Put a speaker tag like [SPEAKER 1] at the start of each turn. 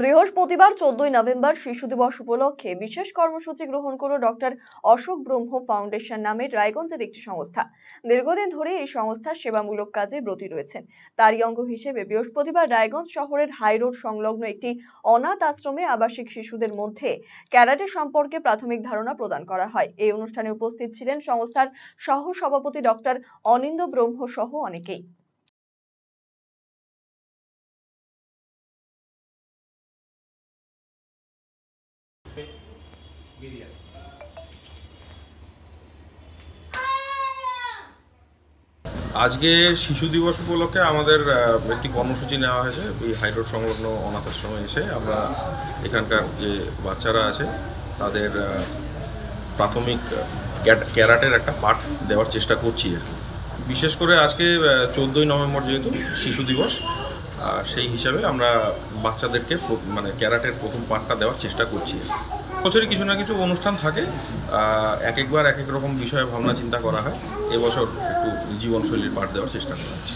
[SPEAKER 1] বৃহস্পতিবার চোদ্দই নভেম্বর শিশু দিবস উপলক্ষে বিশেষ কর্মসূচি গ্রহণ করল ডক্টর অশোক ব্রহ্ম ফাউন্ডেশন নামের রায়গঞ্জের একটি সংস্থা। দীর্ঘদিন ধরে এই সংস্থা সেবামূলক কাজে ব্রতী রয়েছেন। তারই অঙ্গ হিসেবে বৃহস্পতিবার রায়গঞ্জ শহরের হাইরোড সংলগ্ন একটি অনাথ আশ্রমে আবাসিক শিশুদের মধ্যে ক্যারাটে সম্পর্কে প্রাথমিক ধারণা প্রদান করা হয়। এই অনুষ্ঠানে উপস্থিত ছিলেন সংস্থার সহ সভাপতি ডক্টর অনিন্দ ব্রহ্ম সহ অনেকেই।
[SPEAKER 2] বেরিয়ে আসে
[SPEAKER 3] আজকে শিশু দিবস উপলক্ষে আমাদের একটি কর্মসূচি নেওয়া হয়েছে। এই হাইরোড সংলগ্ন অনাথ আশ্রমে এসে আমরা এখানকার যে বাচ্চারা আছে, তাদের প্রাথমিক ক্যারাটের একটা পাঠ দেওয়ার চেষ্টা করছি আর কি। বিশেষ করে আজকে চোদ্দোই নভেম্বর যেহেতু শিশু দিবস সেই হিসাবে আমরা বাচ্চাদেরকে মানে ক্যারাটের প্রথম পাঠটা দেওয়ার চেষ্টা করছি। বছরে কিছু না কিছু অনুষ্ঠান থাকে এক একবার এক এক রকম বিষয়ে ভাবনা চিন্তা করা হয়। এবছর একটু জীবনশৈলীর পাঠ দেওয়ার চেষ্টা করা হচ্ছে।